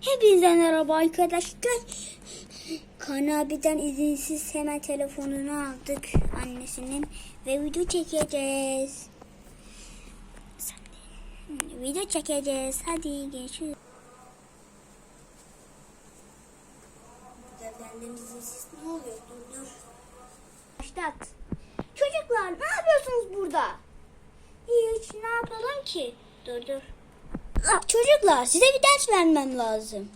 Hepinize merhaba arkadaşlar. Kan abiden izinsiz hemen telefonunu aldık annesinin ve video çekeceğiz. Video çekeceğiz. Hadi görüşürüz. Benden izinsiz ne oluyor? Başlat. Çocuklar ne yapıyorsunuz burada? Hiç ne yapalım ki? Dur dur. Çocuklar size bir ders vermem lazım.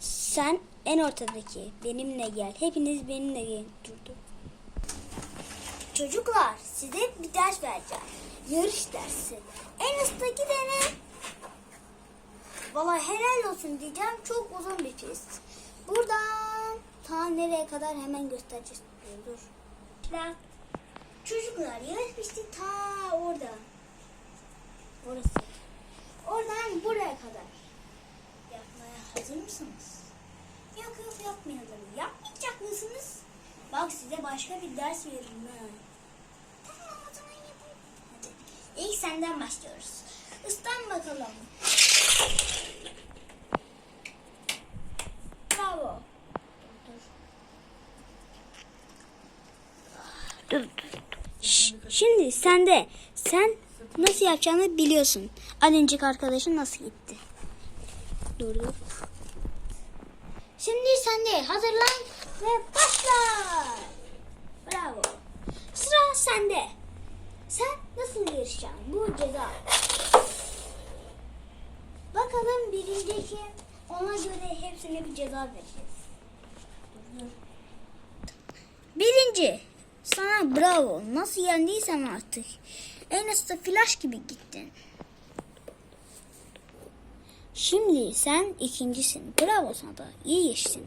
Sen en ortadaki benimle gel. Hepiniz benimle gelin. Dur dur. Çocuklar size bir ders vereceğim. Yarış dersi. En üstteki de ne? Vallahi helal olsun diyeceğim. Çok uzun bir pist. Buradan ta nereye kadar hemen göstereceğiz. Dur Çocuklar yarış pisti ta orada. Orası. Oradan buraya kadar. Yapmaya hazır mısınız? Yok yok yapmayalım. Yapmayacak mısınız? Bak size başka bir ders veririm ha. Tamam o zaman yapalım. Hadi. İlk senden başlıyoruz. Islan bakalım. Bravo. Dur dur. Şimdi sen de sen nasıl yapacağını biliyorsun. Az önceki arkadaşın nasıl gitti? Dur dur. Şimdi sen de hazırlan ve başla. Bravo. Sıra sende. Sen nasıl yarışacaksın? Bu ceza. Bakalım birinci kim? Ona göre hepsine bir ceza vereceğiz. Birinci. Sana bravo. Nasıl yendiysen artık. En üstte flash gibi gittin. Şimdi sen ikincisin. Bravo sana da. İyi geçtin.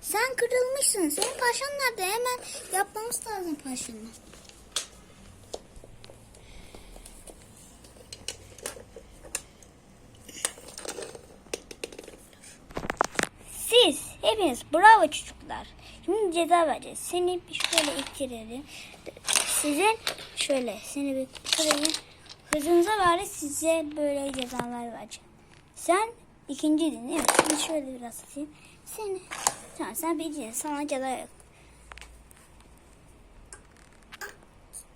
Sen kırılmışsın. Senin parçan nerede? Hemen yapmamız lazım parçanı. Siz hepiniz bravo çocuklar. Şimdi ceza vereceğiz. Seni bir şöyle ittirelim. Sizin şöyle seni bir kırayım. Hızınıza bari size böyle cezalar vereceğim. Sen ikinciydin değil mi? Şimdi şöyle biraz atayım. Seni. Tamam sen birincisin. Sana ceza yok.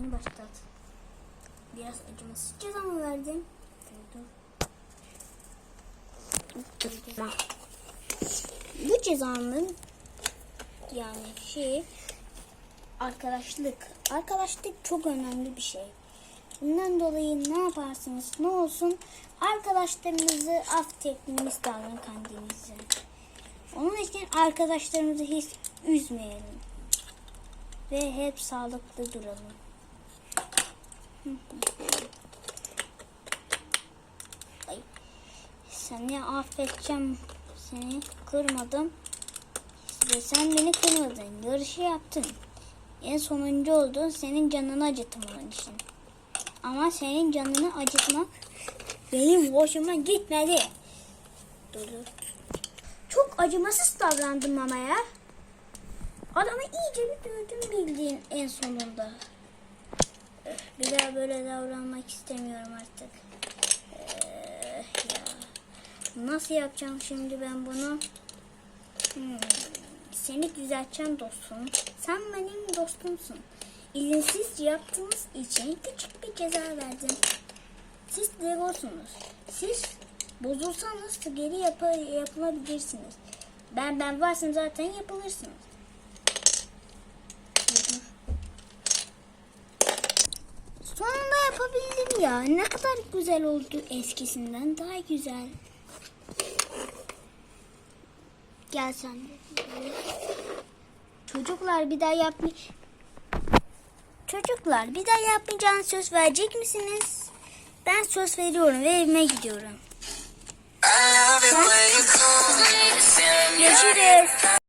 Başlat. Biraz acımasız ceza mı verdin? Tutma. Bu cezanın yani şey arkadaşlık. Arkadaşlık çok önemli bir şey. Bundan dolayı ne yaparsınız ne olsun arkadaşlarınızı affetmeniz lazım kendinizi. Onun için arkadaşlarımızı hiç üzmeyelim. Ve hep sağlıklı duralım. Ay. Seni affedeceğim. Seni kırmadım. Ve sen beni kırmadın. Yarışı yaptın. En sonuncu oldun. Senin canını acıttım için. Ama senin canını acıtmak benim hoşuma gitmedi. Dur. Çok acımasız davrandım ama ya. Adamı iyice bir dövdüm bildiğin en sonunda. Bir daha böyle davranmak istemiyorum artık. Eh, ya. Nasıl yapacağım şimdi ben bunu? Hmm, Seni düzelteceğim dostum. Sen benim dostumsun. İzinsiz yaptığınız için küçük bir ceza verdim. Siz legosunuz. Siz bozulsanız geri yap yapılabilirsiniz. Ben ben varsam zaten yapılırsınız. Sonunda yapabildim ya. Ne kadar güzel oldu eskisinden. Daha güzel. Gel sen de. Çocuklar bir daha yapmay... Çocuklar bir daha yapmayacağınız söz verecek misiniz? Ben söz veriyorum ve evime gidiyorum. Görüşürüz.